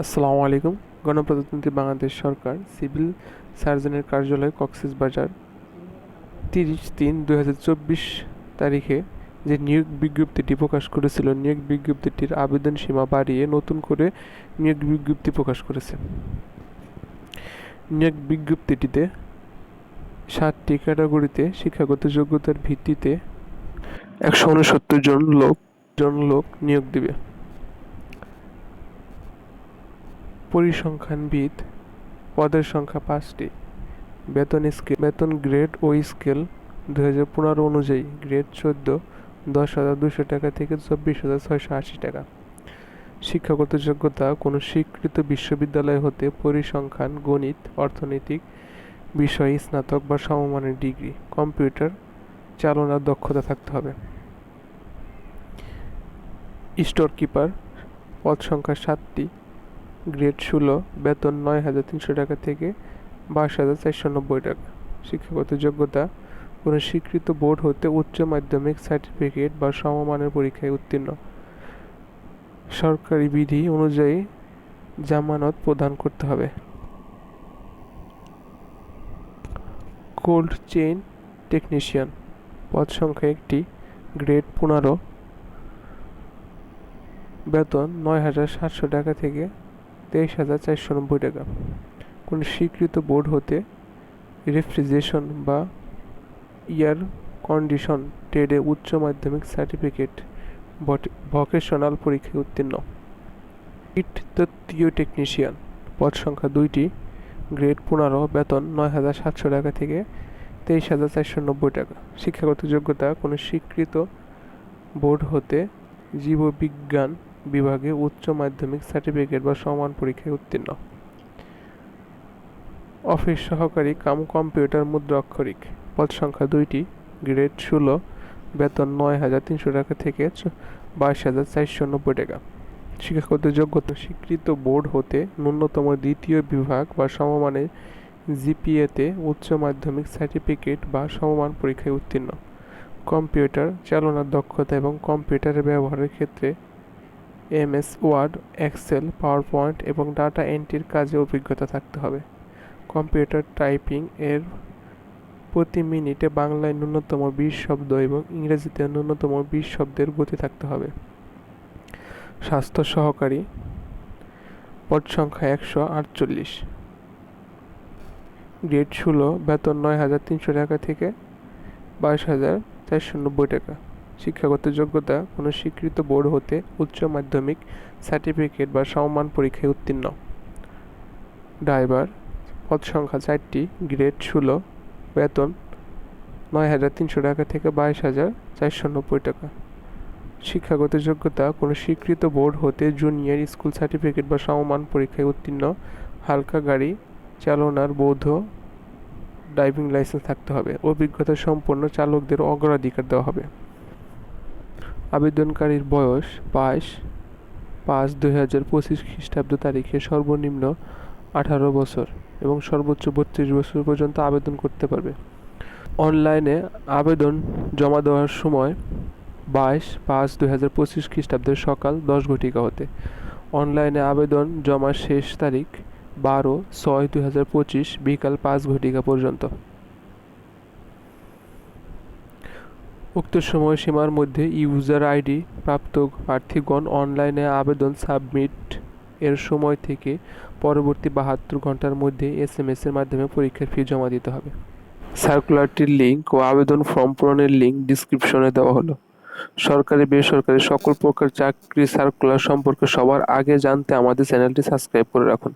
আসসালামু আলাইকুম। গণপ্রজাতন্ত্রী বাংলাদেশ সরকার সিভিল সার্জনের কার্যালয় কক্সেস বাজার তিরিশ তিন চব্বিশ তারিখে যে নিয়োগ বিজ্ঞপ্তিটি প্রকাশ করেছিল, নিয়োগ বিজ্ঞপ্তিটির আবেদন সীমা বাড়িয়ে নতুন করে নিয়োগ বিজ্ঞপ্তি প্রকাশ করেছে। নিয়োগ বিজ্ঞপ্তিটিতে সাতটি ক্যাটাগরিতে শিক্ষাগত যোগ্যতার ভিত্তিতে একশো উনসত্তর জন লোক জন লোক নিয়োগ দিবে। পরিসংখ্যানবিদ পদের সংখ্যা পাঁচটি। বেতন স্কেল, বেতন গ্রেড ও স্কেল দু হাজার পনেরো অনুযায়ী গ্রেড চোদ্দ, দশ হাজার দুশো টাকা থেকে চব্বিশ হাজার ছয়শো আশি টাকা। শিক্ষাগত যোগ্যতা, কোনো স্বীকৃত বিশ্ববিদ্যালয় হতে পরিসংখ্যান, গণিত, অর্থনৈতিক বিষয়ে স্নাতক বা সমমানের ডিগ্রি, কম্পিউটার চালনার দক্ষতা থাকতে হবে। স্টোর কিপার পদ সংখ্যা সাতটি গ্রেড ষোলো, বেতন নয় হাজার তিনশো টাকা থেকে বাইশ হাজার চারশো নব্বই টাকা। শিক্ষাগত যোগ্যতা, কোনো স্বীকৃত বোর্ড হতে উচ্চ মাধ্যমিক সার্টিফিকেট বা সমমানের পরীক্ষায় উত্তীর্ণ। সরকারি বিধি অনুযায়ী জামানত প্রদান করতে হবে। কোল্ড চেইন টেকনিশিয়ান, পদ সংখ্যা একটি, গ্রেড পনেরো, বেতন নয় হাজার সাতশো টাকা থেকে তেইশ হাজার চারশো নব্বই টাকা। কোনো স্বীকৃত বোর্ড হতে রেফ্রিজারেশন বা এয়ার কন্ডিশন, ট্রেডে উচ্চ মাধ্যমিক সার্টিফিকেট ভকেশনাল পরীক্ষায় উত্তীর্ণ। ইট তত্ত্বীয় টেকনিশিয়ান, পদ সংখ্যা দুইটি, গ্রেড পনেরো, বেতন নয় হাজার সাতশো টাকা থেকে তেইশ হাজার চারশো নব্বই টাকা। শিক্ষাগত যোগ্যতা, কোনো স্বীকৃত বোর্ড হতে জীববিজ্ঞান বিভাগে উচ্চ মাধ্যমিক সার্টিফিকেট বা সমান পরীক্ষায় উত্তীর্ণ। অফিস সহকারী কাম কম্পিউটার মুদ্রা অক্ষরিক পদ সংখ্যা দুইটি। গ্রেড ষোলো। বেতন নয় হাজার তিনশো টাকা থেকে বাইশ হাজার চারশো নব্বই টাকা। শিক্ষাগত যোগ্যতা। স্বীকৃত বোর্ড হতে ন্যূনতম দ্বিতীয় বিভাগ বা সমমানের জিপিএতে উচ্চ মাধ্যমিক সার্টিফিকেট বা সমমান পরীক্ষায় উত্তীর্ণ। কম্পিউটার চালনার দক্ষতা এবং কম্পিউটারের ব্যবহারের ক্ষেত্রে MS, Word, Excel PowerPoint এবং ডাটা এন্ট্রির কাজে অভিজ্ঞতা থাকতে হবে। কম্পিউটার টাইপিং এর প্রতি মিনিটে বাংলায় ন্যূনতম বিশ শব্দ এবং ইংরেজিতে ন্যূনতম বিশ শব্দের গতি থাকতে হবে। স্বাস্থ্য সহকারী, পদ সংখ্যা একশো আটচল্লিশ। গ্রেড ষোলো, বেতন নয় হাজার তিনশো টাকা থেকে বাইশ হাজার চারশো নব্বই টাকা। শিক্ষাগত যোগ্যতা কোনো স্বীকৃত বোর্ড হতে উচ্চ মাধ্যমিক সার্টিফিকেট বা সমমান পরীক্ষায় উত্তীর্ণ। ড্রাইভার, পদ সংখ্যা চারটি, গ্রেড ষোলো, বেতন নয় হাজার তিনশো টাকা থেকে বাইশ হাজার চারশো নব্বই টাকা। শিক্ষাগত যোগ্যতা কোনো স্বীকৃত বোর্ড হতে জুনিয়র স্কুল সার্টিফিকেট বা সমমান পরীক্ষায় উত্তীর্ণ। হালকা গাড়ি, চালনার বৌদ্ধ ড্রাইভিং লাইসেন্স থাকতে হবে। অভিজ্ঞতা সম্পন্ন চালকদের অগ্রাধিকার দেওয়া হবে। আবেদনকারীর বয়স বাইশ পাঁচ দুই হাজার পঁচিশ খ্রিস্টাব্দ তারিখে সর্বনিম্ন আঠারো বছর এবং সর্বোচ্চ বত্রিশ বছর পর্যন্ত আবেদন করতে পারবে। অনলাইনে আবেদন জমা দেওয়ার সময় বাইশ পাঁচ দুই হাজার পঁচিশ খ্রিস্টাব্দের সকাল দশ ঘটিকা হতে। অনলাইনে আবেদন জমা শেষ তারিখ বারো ছয় দুই হাজার পঁচিশ বিকাল পাঁচ ঘটিকা পর্যন্ত। উক্ত সময়সীমার মধ্যে ইউজার আইডি প্রাপ্ত প্রার্থীগণ অনলাইনে আবেদন সাবমিট এর সময় থেকে পরবর্তী বাহাত্তর ঘণ্টার মধ্যে এস এম এর মাধ্যমে পরীক্ষার ফি জমা দিতে হবে। সার্কুলারটির লিঙ্ক ও আবেদন ফর্ম পূরণের লিঙ্ক ডিসক্রিপশনে দেওয়া হলো। সরকারি, বেসরকারি সকল প্রকার চাকরি সার্কুলার সম্পর্কে সবার আগে জানতে আমাদের চ্যানেলটি সাবস্ক্রাইব করে রাখুন।